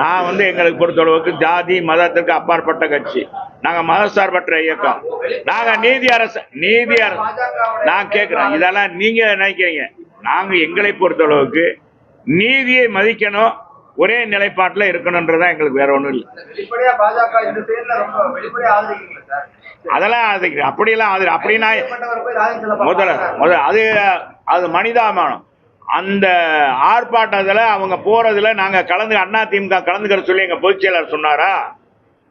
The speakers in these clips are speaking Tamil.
நான் வந்து எங்களுக்கு பொறுத்தளவுக்கு ஜாதி மதத்திற்கு அப்பாற்பட்ட கட்சி. நாங்க மதசார்பற்ற இயக்கம். நாங்க நீதி அரசு நீதி அரசு நான் கேட்கிறேன் இதெல்லாம் நீங்க நினைக்கிறீங்க. நாங்க எங்களை பொறுத்தளவுக்கு நீதியை மதிக்கணும் ஒரே நிலைப்பாட்டில் இருக்கணுன்றதான் எங்களுக்கு வேற ஒண்ணும் இல்லை. அதெல்லாம் அது அப்படியெல்லாம் அது அப்படின்னா முதல்ல முதல்ல அது அது மனிதாபிமானம். அந்த ஆர்ப்பாட்டத்தில் அவங்க போறதுல நாங்க கலந்து அண்ணா திமுக கலந்துக்கிற சொல்லி எங்க பொதுச் செயலாளர் சொன்னாரா?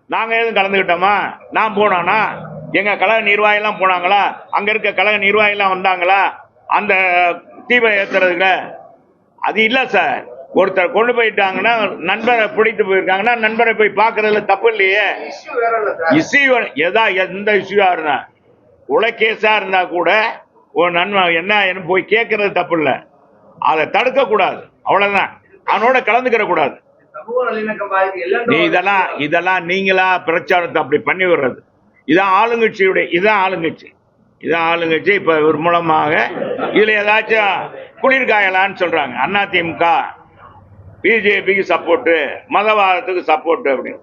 நாங்க எதுவும் கலந்துக்கிட்டோமா? நான் போனானா? எங்க கழக நிர்வாகிலாம் போனாங்களா? அங்க இருக்க கழக நிர்வாகிலாம் வந்தாங்களா? அந்த தீபம் ஏத்துறதுல அது இல்ல சார். ஒருத்தர் கொண்டு போயிட்டாங்கன்னா நண்பரை பிடித்து போயிருக்காங்கன்னா நண்பரை போய் பார்க்கறதுல தப்பு இல்லையே. இஷ்யூ எதா எந்த இஷ்யூவா இருந்தா? உலகேஸா இருந்தா கூட ஒரு என்ன என்ன போய் கேட்கறது தப்பு இல்லை. அதை தடுக்க கூடாது. அவ்வளவுதான். அவனோட கலந்துக்கிற கூடாது. நீ இதெல்லாம் இதெல்லாம் நீங்களா பிரச்சாரத்தை அப்படி பண்ணி விடுறது. இதான் ஆளுங்கட்சியுடைய இதான் ஆளுங்கட்சி. இதான் ஆளுங்கட்சி. இப்ப ஒரு மூலமாக இதுல ஏதாச்சும் குளிர்காயலான்னு சொல்றாங்க. அண்ணா திமுக பிஜேபிக்கு சப்போர்ட்டு மதவாதத்துக்கு சப்போர்ட்டு அப்படின்னு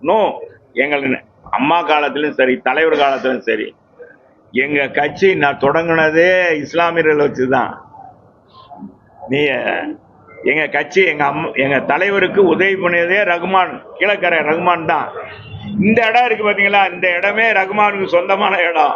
நோ எங்களுக்கு அம்மா காலத்திலும் சரி தலைவர் காலத்திலும் சரி எங்க கட்சி நான் தொடங்கினதே இஸ்லாமியர்களை வச்சுதான். நீ எங்க கட்சி எங்க அம் எங்க தலைவருக்கு உதவி பண்ணியதே ரகுமான் கீழக்கரை ரகுமான் தான். இந்த இடம் இருக்கு பாத்தீங்களா? இந்த இடமே ரகுமானுக்கு சொந்தமான இடம்.